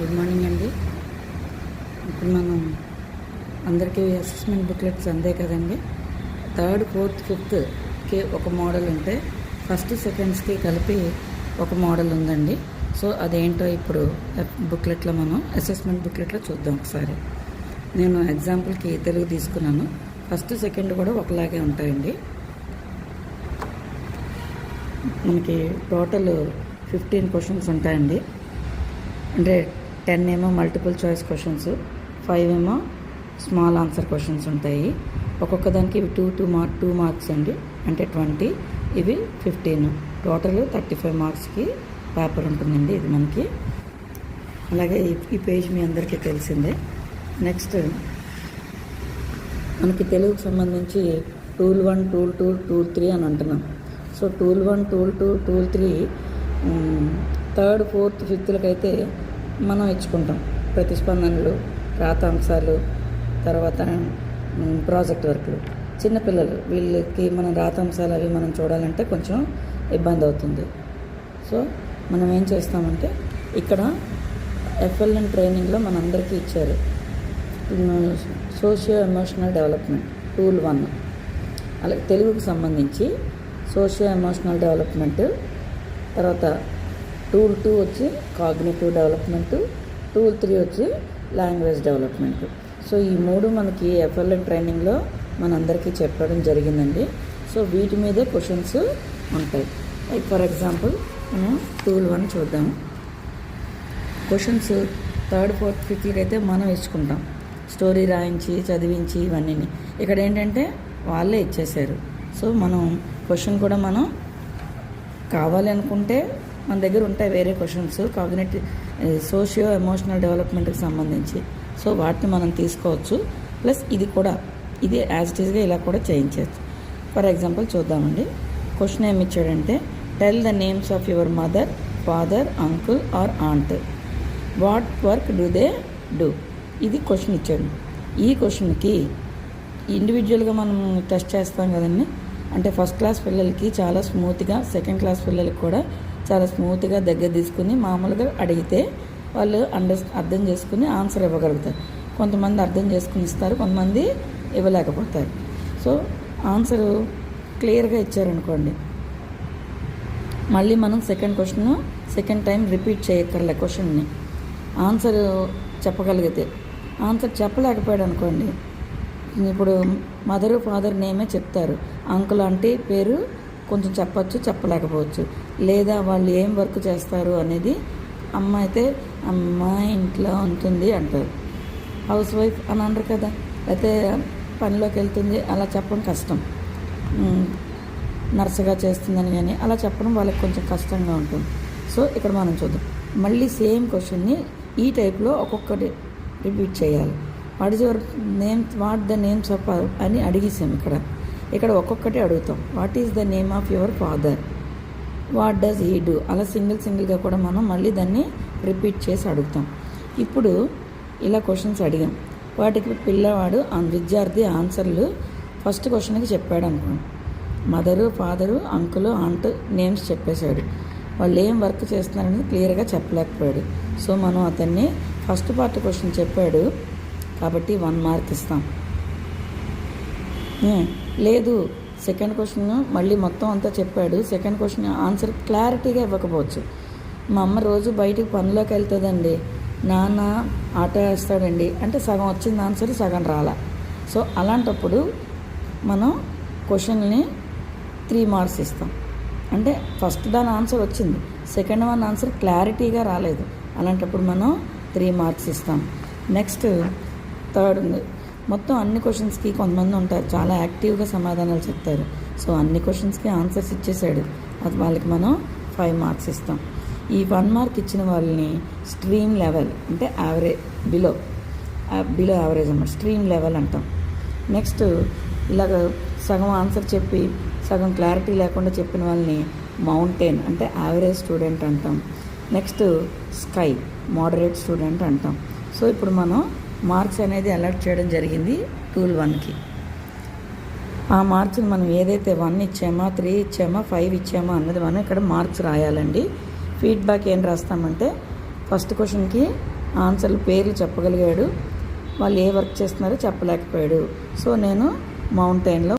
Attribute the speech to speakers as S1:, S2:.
S1: Good morning అండి. ఇప్పుడు మనం అందరికీ అసెస్మెంట్ బుక్లెట్స్ అందే కదండి. థర్డ్ ఫోర్త్ ఫిఫ్త్కి ఒక మోడల్ ఉంటే ఫస్ట్ సెకండ్స్కి కలిపి ఒక మోడల్ ఉందండి. సో అదేంటో ఇప్పుడు బుక్లెట్లో మనం అసెస్మెంట్ బుక్లెట్లో చూద్దాం ఒకసారి. నేను ఎగ్జాంపుల్కి తెలుగు తీసుకున్నాను. ఫస్ట్ సెకండ్ కూడా ఒకలాగే ఉంటాయండి. మనకి టోటల్ ఫిఫ్టీన్ క్వశ్చన్స్ ఉంటాయండి. అంటే టెన్ ఏమో మల్టిపుల్ చాయిస్ క్వశ్చన్స్ ఫైవ్ ఏమో స్మాల్ ఆన్సర్ క్వశ్చన్స్ ఉంటాయి. ఒక్కొక్క దానికి ఇవి two two mark two marks అండి. అంటే ట్వంటీ ఇవి ఫిఫ్టీన్. టోటల్ థర్టీ ఫైవ్ మార్క్స్కి పేపర్ ఉంటుందండి ఇది మనకి. అలాగే ఈ- పేజ్ మీ అందరికీ తెలిసిందే. నెక్స్ట్ మనకి తెలుగుకు సంబంధించి tool one tool two tool three అని అంటున్నాం. So tool one tool two tool three third fourth ఫిఫ్త్లకైతే మనం ఇచ్చుకుంటాం. ప్రతిస్పందనలు రాతాంశాలు తర్వాత ప్రాజెక్ట్ వర్క్లు. చిన్నపిల్లలు వీళ్ళకి మనం రాతాంశాలు అవి మనం చూడాలంటే కొంచెం ఇబ్బంది అవుతుంది. సో మనం ఏం చేస్తామంటే ఇక్కడ ఎఫ్ఎల్ఎన్ ట్రైనింగ్లో మనందరికీ ఇచ్చారు. Socio emotional development tool one. అలాగే తెలుగుకు సంబంధించి సోషియో ఎమోషనల్ డెవలప్మెంట్ తర్వాత టూల్ టూ వచ్చి కాగ్నేటివ్ డెవలప్మెంట్ టూల్ త్రీ వచ్చి లాంగ్వేజ్ డెవలప్మెంట్. సో ఈ మూడు మనకి ఎఫ్ఎల్ఎం ట్రైనింగ్లో మనందరికీ చెప్పడం జరిగిందండి. సో వీటి మీదే క్వశ్చన్స్ ఉంటాయి. లైక్ ఫర్ ఎగ్జాంపుల్ మనం టూల్ వన్ చూద్దాము క్వశ్చన్స్ థర్డ్ ఫోర్త్ ఫిఫ్త్కి అయితే మనం ఇచ్చుకుంటాం. స్టోరీ రాయించి చదివించి ఇవన్నీ ఇక్కడ ఏంటంటే వాళ్ళే ఇచ్చేసారు సో మనం క్వశ్చన్ కూడా మనం కావాలి అనుకుంటే మన దగ్గర ఉంటాయి వేరే క్వశ్చన్స్ కాగ్నేటివ్ సోషియో ఎమోషనల్ డెవలప్మెంట్కి సంబంధించి. సో వాటిని మనం తీసుకోవచ్చు. ప్లస్ ఇది కూడా ఇది యాజ్ ఇట్ ఈస్గా ఇలా కూడా చేయించవచ్చు. ఫర్ ఎగ్జాంపుల్ చూద్దామండి. క్వశ్చన్ ఏమి ఇచ్చాడంటే tell the names of your mother father uncle or aunt what work do they do ఇది క్వశ్చన్ ఇచ్చాడు. ఈ క్వశ్చన్కి ఇండివిజువల్గా మనం టెస్ట్ చేస్తాం కదండి. అంటే ఫస్ట్ క్లాస్ పిల్లలకి చాలా స్మూత్గా సెకండ్ క్లాస్ పిల్లలకి కూడా చాలా స్మూత్గా దగ్గర తీసుకుని మామూలుగా అడిగితే వాళ్ళు అండర్ అర్థం చేసుకుని ఆన్సర్ ఇవ్వగలుగుతారు. కొంతమంది అర్థం చేసుకుని ఇస్తారు కొంతమంది ఇవ్వలేకపోతారు. సో ఆన్సర్ క్లియర్గా ఇచ్చారనుకోండి. మళ్ళీ మనం second question second time repeat చేయక్కర్లే క్వశ్చన్ని. ఆన్సర్ చెప్పగలిగితే. ఆన్సర్ చెప్పలేకపోయాడు అనుకోండి ఇప్పుడు మదరు ఫాదర్ నేమే చెప్తారు. అంకుల్ అంటే పేరు కొంచెం చెప్పచ్చు చెప్పలేకపోవచ్చు. లేదా వాళ్ళు ఏం వర్క్ చేస్తారు అనేది అమ్మ అయితే అమ్మ ఇంట్లో ఉంటుంది అంటారు. హౌస్ వైఫ్ అని అనరు కదా. అయితే పనిలోకి వెళ్తుంది అలా చెప్పడం కష్టం. నర్సగా చేస్తుందని కానీ అలా చెప్పడం వాళ్ళకి కొంచెం కష్టంగా ఉంటుంది. సో ఇక్కడ మనం చూద్దాం. మళ్ళీ సేమ్ క్వశ్చన్ని ఈ టైప్లో ఒక్కొక్కటి రిపీట్ చేయాలి. What is your name what the names of అని అడిగేసాం ఇక్కడ. ఇక్కడ ఒక్కొక్కటి అడుగుతాం. What is the name of your father what does he do అలా సింగిల్ సింగిల్గా కూడా మనం మళ్ళీ దాన్ని రిపీట్ చేసి అడుగుతాం. ఇప్పుడు ఇలా క్వశ్చన్స్ అడిగాం. వాటికి పిల్లవాడు విద్యార్థి ఆన్సర్లు ఫస్ట్ క్వశ్చన్కి చెప్పాడు అనుకోండి. Mother father uncle aunt names చెప్పేశాడు. వాళ్ళు ఏం వర్క్ చేస్తున్నారని క్లియర్గా చెప్పలేకపోయాడు. సో మనం అతన్ని ఫస్ట్ పార్ట్ క్వశ్చన్ చెప్పాడు. కాబట్టి వన్ మార్క్ ఇస్తాం. లేదు. సెకండ్ క్వశ్చన్ మళ్ళీ మొత్తం అంతా చెప్పాడు. సెకండ్ క్వశ్చన్ ఆన్సర్ క్లారిటీగా ఇవ్వకపోవచ్చు. మా అమ్మ రోజు బయటికి పనిలోకి వెళ్తుందండి. నాన్న ఆట వేస్తాడండి. అంటే సగం వచ్చింది ఆన్సర్ సగం రాలా. సో అలాంటప్పుడు మనం క్వశ్చన్ని త్రీ మార్క్స్ ఇస్తాం. అంటే ఫస్ట్ దాని ఆన్సర్ వచ్చింది. సెకండ్ వన్ ఆన్సర్ క్లారిటీగా రాలేదు. అలాంటప్పుడు మనం త్రీ మార్క్స్ ఇస్తాం. నెక్స్ట్ థర్డ్ ఉంది. మొత్తం అన్ని క్వశ్చన్స్కి కొంతమంది ఉంటారు. చాలా యాక్టివ్గా సమాధానాలు చెప్తారు. సో అన్ని క్వశ్చన్స్కి ఆన్సర్స్ ఇచ్చేసాడు. అది వాళ్ళకి మనం ఫైవ్ మార్క్స్ ఇస్తాం. ఈ వన్ మార్క్ ఇచ్చిన వాళ్ళని స్ట్రీమ్ లెవెల్ అంటే యావరేజ్ బిలో బిలో యావరేజ్ అన్నమాట. స్ట్రీమ్ లెవెల్ అంటాం. నెక్స్ట్ ఇలాగ సగం ఆన్సర్ చెప్పి సగం క్లారిటీ లేకుండా చెప్పిన వాళ్ళని మౌంటైన్ అంటే యావరేజ్ స్టూడెంట్ అంటాం. నెక్స్ట్ స్కై మోడరేట్ స్టూడెంట్ అంటాం. సో ఇప్పుడు మనం మార్క్స్ అనేది అలర్ట్ చేయడం జరిగింది టూల్ వన్కి. ఆ మార్క్స్ని మనం ఏదైతే వన్ ఇచ్చామా త్రీ ఇచ్చామా ఫైవ్ ఇచ్చామా అన్నది మనం ఇక్కడ మార్క్స్ రాయాలండి. ఫీడ్బ్యాక్ ఏం రాస్తామంటే ఫస్ట్ క్వశ్చన్కి ఆన్సర్లు పేర్లు చెప్పగలిగాడు. వాళ్ళు ఏ వర్క్ చేస్తున్నారో చెప్పలేకపోయాడు. సో నేను మౌంటైన్లో